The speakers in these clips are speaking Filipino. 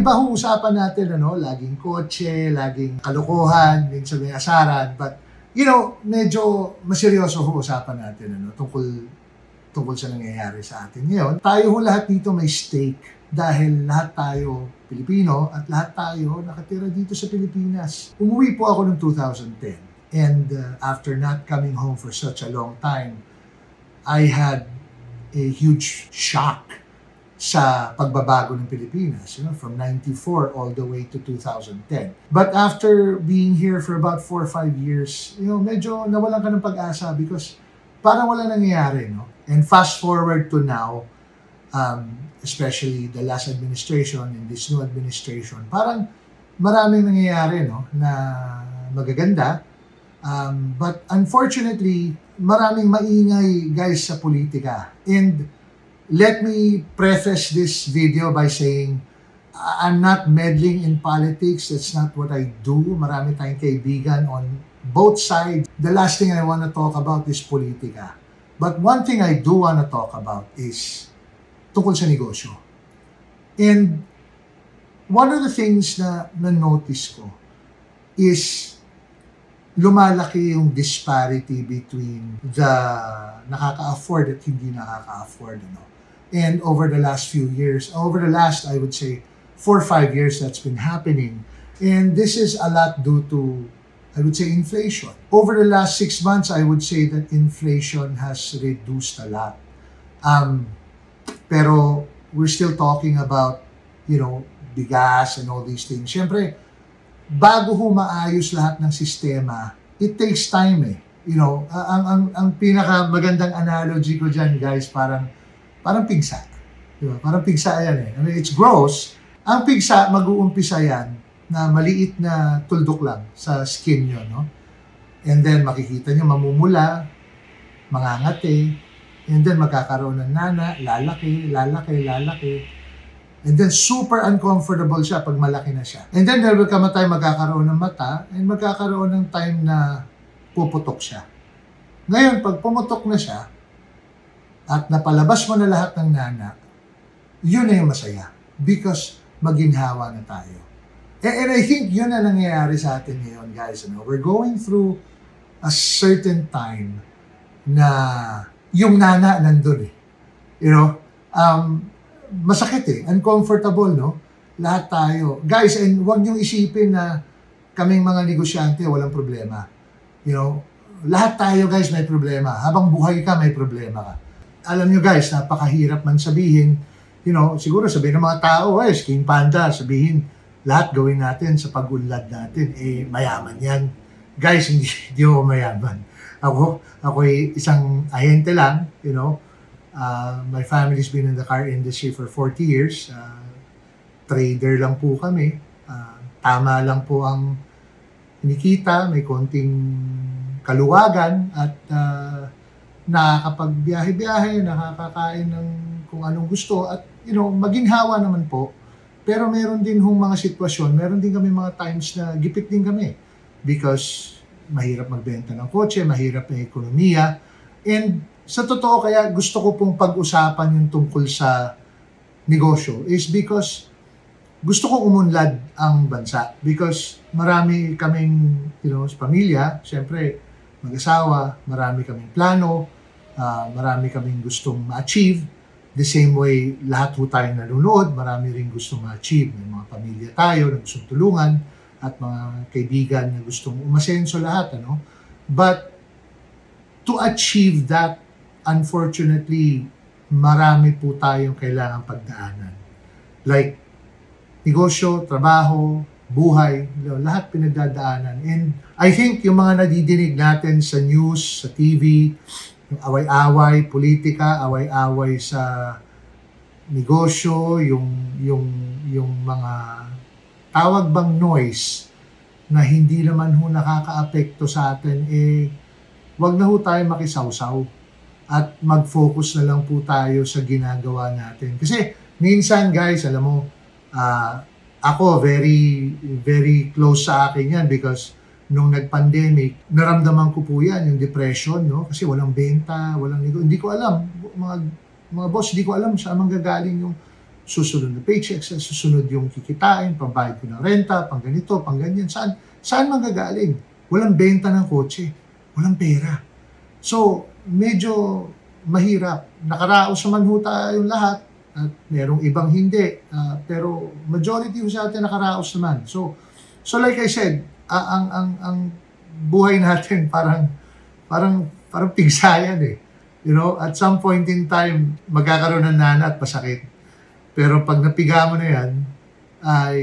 Iba ho usapan natin, ano, laging kotse, laging kalokohan, minsan may asaran, but, you know, medyo maseryoso ho usapan natin, ano, tungkol, tungkol sa nangyayari sa atin ngayon. Tayo ho lahat dito may stake dahil lahat tayo Pilipino at lahat tayo nakatira dito sa Pilipinas. Umuwi po ako noong 2010 and uh, after not coming home for such a long time, I had a huge shock sa pagbabago ng Pilipinas, you know, from 94 all the way to 2010. But after being here for about 4 or 5 years, you know, medyo nawalan ka ng pag-asa because parang wala nangyayari, no? And fast forward to now, um, especially the last administration and this new administration, parang maraming nangyayari, no, na magaganda. Um, but unfortunately, maraming maingay guys sa politika. And let me preface this video by saying, I'm not meddling in politics. That's not what I do. Marami tayong kaibigan on both sides. The last thing I want to talk about is politika. But one thing I do want to talk about is tungkol sa negosyo. And one of the things na na-notice ko is lumalaki yung disparity between the nakaka-afford at hindi nakaka-afford. Ano? And over the last few years, over the last, I would say, four or five years that's been happening. And this is a lot due to, I would say, inflation. Over the last six months, I would say that inflation has reduced a lot. Um, pero we're still talking about, you know, bigas and all these things. Siyempre, bago ho maayos lahat ng sistema, it takes time eh. You know, ang ang ang pinaka magandang analogy ko diyan, guys, parang parang pigsa. Di ba? Parang pigsa yan eh. I mean, it's gross. Ang pigsa, mag-uumpisa yan na maliit na tuldok lang sa skin nyo, no? And then, makikita nyo mamumula, mangangati, and then magkakaroon ng nana, lalaki, lalaki, lalaki. And then super uncomfortable siya pag malaki na siya. And then there will come a time magkakaroon ng mata and magkakaroon ng time na puputok siya. Ngayon, pag pumutok na siya at napalabas mo na lahat ng nana, yun na yung masaya because maginhawa na tayo. And, and I think yun na nangyayari sa atin ngayon, guys. Ano? We're going through a certain time na yung nana nandun eh. You know? Um, masakit eh. Uncomfortable, no? Lahat tayo. Guys, and huwag niyong isipin na kaming mga negosyante, walang problema. You know? Lahat tayo, guys, may problema. Habang buhay ka, may problema ka. Alam niyo, guys, napakahirap man sabihin, you know, siguro sabihin ng mga tao, eh, King Panda, sabihin, lahat gawin natin sa pag-unlad natin, eh, mayaman yan. Guys, hindi, hindi ako mayaman. Ako, ako ay isang ahente lang, you know, Uh, my family's been in the car industry for 40 years. Uh, trader lang po kami. Uh, tama lang po ang kinikita, may konting kaluwagan at uh, nakakapagbiyahe-biyahe, nakakakain ng kung anong gusto at you know, maginhawa naman po. Pero meron din hong mga sitwasyon, meron din kami mga times na gipit din kami because mahirap magbenta ng kotse, mahirap ang ekonomiya. And sa totoo kaya gusto ko pong pag-usapan yung tungkol sa negosyo is because gusto kong umunlad ang bansa because marami kaming you know, pamilya, siyempre mag-asawa, marami kaming plano, ah, marami kaming gustong ma-achieve. The same way, lahat po tayong nanonood, marami rin gustong ma-achieve. May mga pamilya tayo na gustong tulungan at mga kaibigan na gustong umasenso lahat. Ano? But to achieve that, unfortunately, marami po tayong kailangang pagdaanan. Like, negosyo, trabaho, buhay, lahat pinagdadaanan. And I think yung mga nadidinig natin sa news, sa TV, yung away-away, politika, away-away sa negosyo, yung, yung, yung mga tawag bang noise na hindi naman ho nakakaapekto sa atin, eh, wag na ho tayo makisawsaw at mag-focus na lang po tayo sa ginagawa natin. Kasi minsan guys, alam mo, ah, ako very very close sa akin yan because nung nag-pandemic, naramdaman ko po yan, yung depression, no? Kasi walang benta, walang nego. Hindi ko alam, mga, mga boss, hindi ko alam saan manggagaling yung susunod na paycheck, sa susunod yung kikitain, pambayad ko ng renta, pang ganito, pang ganyan. Saan, saan manggagaling? Walang benta ng kotse. Walang pera. So, medyo mahirap. Nakaraos naman ho tayong lahat at merong ibang hindi. Ah, pero majority ho sa atin nakaraos naman. So, so like I said, ah, ang, ang, ang buhay natin parang, parang, parang pigsayan eh. You know, at some point in time, magkakaroon ng nana at pasakit. Pero pag napiga mo na yan, ay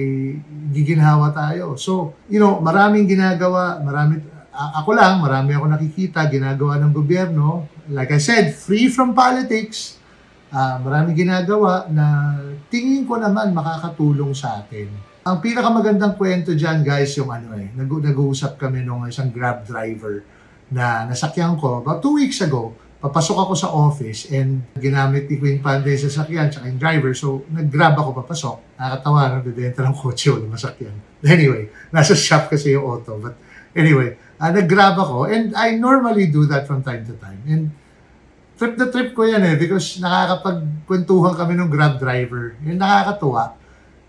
giginhawa tayo. So, you know, maraming ginagawa, marami, ako lang, marami ako nakikita, ginagawa ng gobyerno. Like I said, free from politics, ah marami ginagawa na tingin ko naman makakatulong sa atin. Ang pinakamagandang kwento dyan, guys, yung ano eh, nag- nag-uusap kami nung isang grab driver na nasakyan ko about two weeks ago. Papasok ako sa office and ginamit ni Queen Panday sa sasakyan tsaka yung driver. So, nag-grab ako papasok. Nakakatawa, no? Bibenta ng kotse o masakyan. Anyway, nasa shop kasi yung auto. But anyway, ah, nag-grab ako and I normally do that from time to time. And trip na trip ko yan eh because nakakapagkwentuhan kami ng grab driver. Yung nakakatuwa.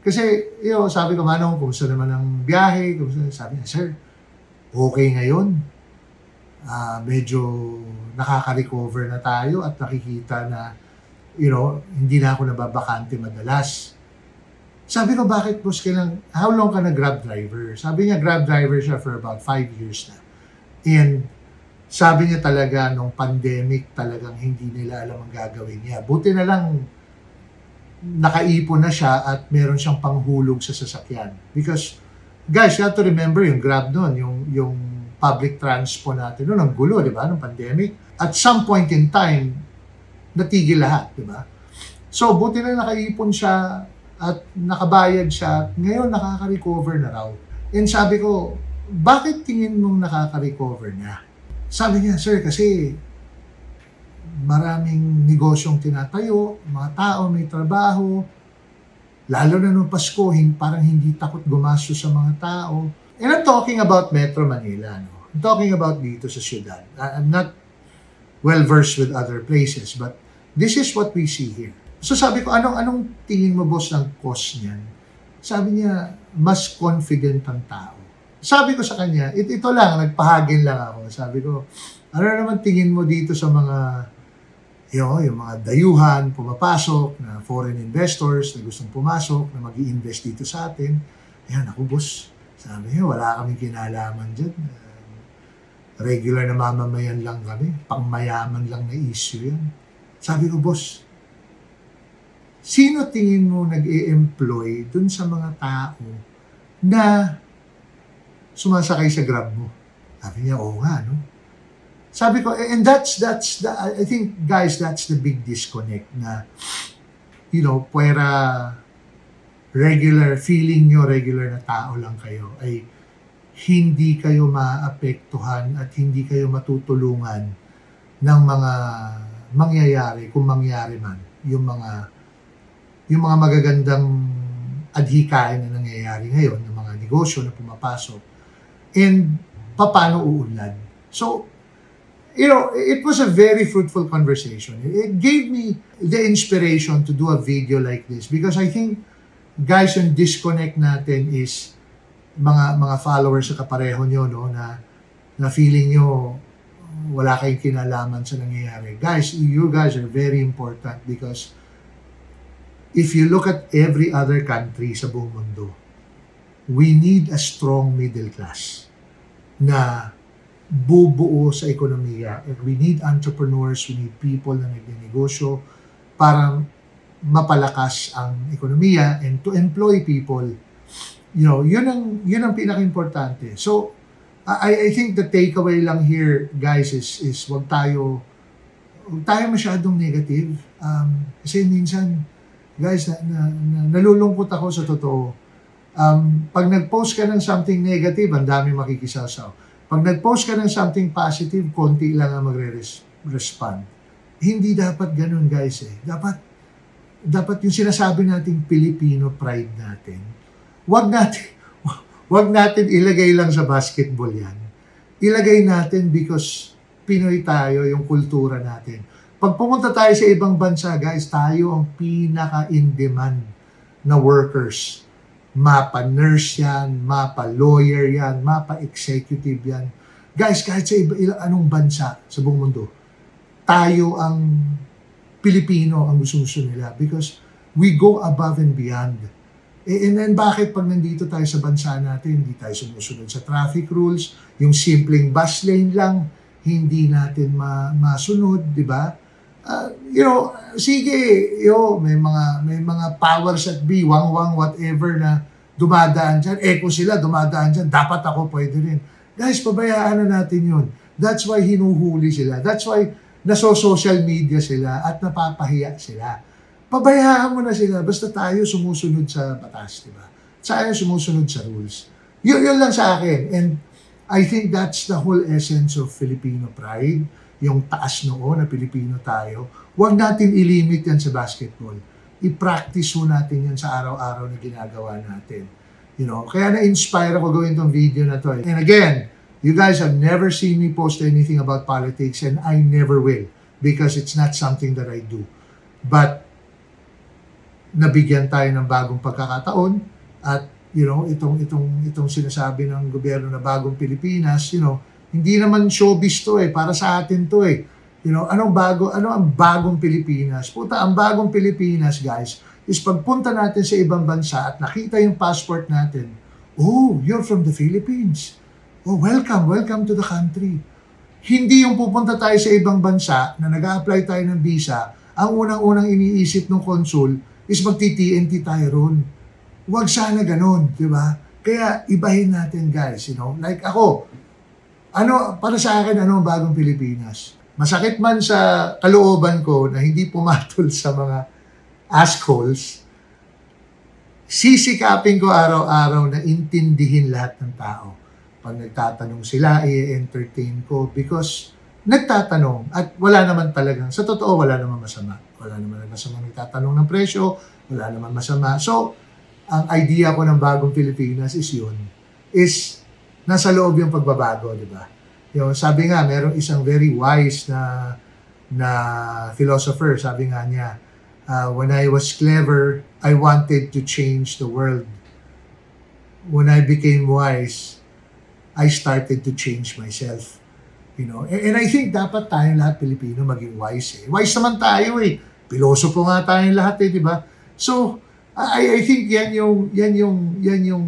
Kasi, yo, sabi ko, Manong, kumusta naman ang biyahe? Kumusta? Sabi niya, sir, okay ngayon. Ah, medyo nakaka-recover na tayo at nakikita na, you know, hindi na ako nababakante madalas. Sabi ko, bakit boss kailang, how long ka na grab driver? Sabi niya, grab driver siya for about five years na. And sabi niya talaga, nung pandemic, talagang hindi nila alam ang gagawin niya. Buti na lang, nakaipon na siya at meron siyang panghulog sa sasakyan. Because, guys, you have to remember yung grab noon, yung, yung public transport natin noon, ang gulo, di ba, ng pandemic. At some point in time, natigil lahat, di ba? So, buti na nakaipon siya at nakabayad siya. Ngayon, nakaka-recover na raw. And sabi ko, bakit tingin mong nakaka-recover na? Sabi niya, sir, kasi maraming negosyong tinatayo, mga tao may trabaho, lalo na nung Pasko, parang hindi takot gumastos sa mga tao. And I'm talking about Metro Manila, no? I'm talking about dito sa syudad. I'm not well versed with other places, but this is what we see here. So sabi ko, anong anong tingin mo boss ng cost niyan? Sabi niya, mas confident ang tao. Sabi ko sa kanya, it, ito lang, nagpahagin lang ako. Sabi ko, ano naman tingin mo dito sa mga yung, yung mga dayuhan, pumapasok na foreign investors na gustong pumasok, na mag invest dito sa atin. Ayan, ako boss. Sabi niya, wala kaming kinalaman dyan. Uh, regular na mamamayan lang kami. Pangmayaman lang na issue yan. Sabi ko, boss, sino tingin mo nag employ dun sa mga tao na sumasakay sa grab mo? Sabi niya, oo nga, no? Sabi ko, and that's, that's, the, I think, guys, that's the big disconnect na, you know, pwera regular, feeling nyo regular na tao lang kayo, ay hindi kayo maapektuhan at hindi kayo matutulungan ng mga mangyayari, kung mangyari man, yung mga yung mga magagandang adhikain na nangyayari ngayon, ng mga negosyo na pumapasok, and paano uunlad. So, you know, it was a very fruitful conversation. It gave me the inspiration to do a video like this because I think, guys, yung disconnect natin is mga mga followers sa kapareho nyo, no, na, na feeling nyo wala kayong kinalaman sa nangyayari. Guys, you guys are very important because if you look at every other country sa buong mundo, we need a strong middle class na bubuo sa ekonomiya. And we need entrepreneurs, we need people na nagnegosyo para mapalakas ang ekonomiya and to employ people. You know, yun ang, yun ang pinaka-importante. So, I, I think the takeaway lang here, guys, is, is wag tayo, wag tayo masyadong negative. Um, kasi minsan, guys, na, na, na, nalulungkot ako sa totoo. Um, pag nag-post ka ng something negative, ang dami makikisasaw. Pag nag-post ka ng something positive, konti lang ang magre-respond. Hindi dapat ganun, guys, eh. Dapat, dapat yung sinasabi nating Filipino pride natin, wag natin, wag natin ilagay lang sa basketball yan. Ilagay natin because Pinoy tayo, yung kultura natin. Pag pumunta tayo sa ibang bansa, guys, tayo ang pinaka-in-demand na workers. Mapa nurse yan, mapa lawyer yan, mapa executive yan. Guys, kahit sa iba, ilang anong bansa sa buong mundo, tayo ang Pilipino ang gusto nila because we go above and beyond. Eh, And then bakit pag nandito tayo sa bansa natin, hindi tayo sumusunod sa traffic rules, yung simpleng bus lane lang, hindi natin ma masunod, di ba? Ah, you know, sige, yo, may mga may mga powers at be, wang-wang, whatever na dumadaan dyan. Eh kung sila dumadaan dyan, dapat ako pwede rin. Guys, pabayaan na natin yun. That's why hinuhuli sila. That's why naso-social media sila at napapahiya sila. Pabayaan mo na sila. Basta tayo sumusunod sa batas, di ba? Tayo sumusunod sa rules. Yun, yun lang sa akin. And I think that's the whole essence of Filipino pride. Yung taas noo na Pilipino tayo. Huwag natin ilimit yan sa basketball. I-practice ho natin yan sa araw-araw na ginagawa natin. You know, kaya na-inspire ako gawin tong video na to. And again, you guys have never seen me post anything about politics and I never will because it's not something that I do. But nabigyan tayo ng bagong pagkakataon at you know itong itong itong sinasabi ng gobyerno na bagong Pilipinas you know hindi naman showbiz to eh. Para sa atin to eh. You know anong bago ano ang bagong Pilipinas? Puta ang bagong Pilipinas guys is pagpunta natin sa ibang bansa at nakita yung passport natin. Oh you're from the Philippines. Oh welcome welcome to the country. Hindi yung pupunta tayo sa ibang bansa na nag-a-apply tayo ng visa. Ang unang-unang iniisip ng konsul is magti-TNT tayo ron. Huwag sana ganun, di ba? Kaya ibahin natin guys, you know? Like ako, ano, para sa akin, ano ang bagong Pilipinas? Masakit man sa kalooban ko na hindi pumatol sa mga assholes, sisikapin ko araw-araw na intindihin lahat ng tao. Pag nagtatanong sila, i-entertain ko because nagtatanong at wala naman talagang, sa totoo, wala naman masama. Wala naman masama nagtatanong ng presyo, wala naman masama. So, ang idea ko ng bagong Pilipinas is yun, is nasa loob yung pagbabago, di ba? Yung, sabi nga, merong isang very wise na na philosopher, sabi nga niya, uh, when I was clever, I wanted to change the world. When I became wise, I started to change myself. You know, and, and I think dapat tayong lahat Pilipino maging wise eh. Wise naman tayo eh. Pilosopo nga tayong lahat eh, di ba? So, I, I think yan yung, yan yung, yan yung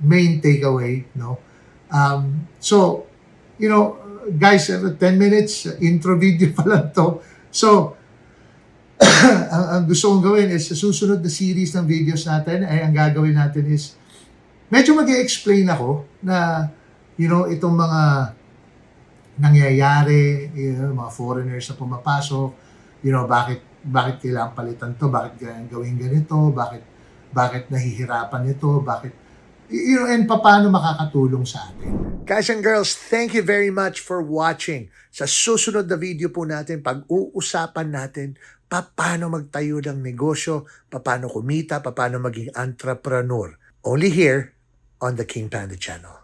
main takeaway, no? Um, so, you know, guys, uh, 10 minutes, uh, intro video pa lang to. So, ang, ang gusto kong gawin is sa susunod na series ng videos natin, ay ang gagawin natin is medyo mag explain ako na, you know, itong mga nangyayari, you know, mga foreigners na pumapasok, you know, bakit bakit kailangan palitan to, bakit gawin ganito, bakit bakit nahihirapan ito, bakit you know, and paano makakatulong sa atin. Guys and girls, thank you very much for watching. Sa susunod na video po natin, pag-uusapan natin paano magtayo ng negosyo, paano kumita, paano maging entrepreneur. Only here on the King Panda Channel.